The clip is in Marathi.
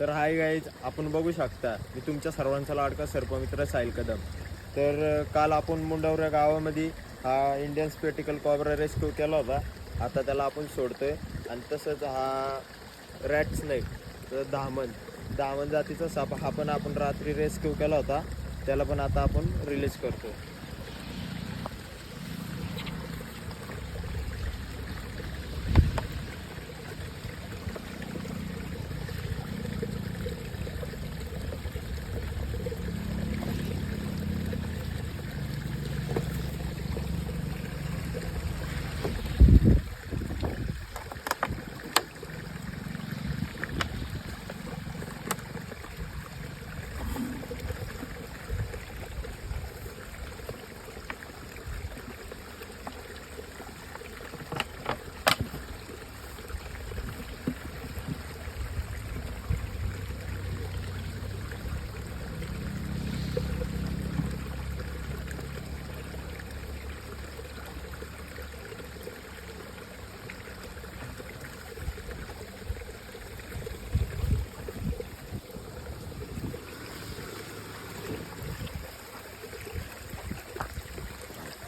तर हाय गाईज आपण बघू शकता मी तुमच्या सर्वांचा लाडका सर्पमित्र साहिल कदम. तर काल आपण मुंडवऱ्या गावामध्ये हा इंडियन स्पेटिकल कॉबरा रेस्क्यू केला होता. आता त्याला आपण सोडतोय. आणि तसंच हा रॅट स्नेक तर धामण धामण जातीचा साप हा पण आपण रात्री रेस्क्यू केला होता. त्याला पण आता आपण रिलीज करतो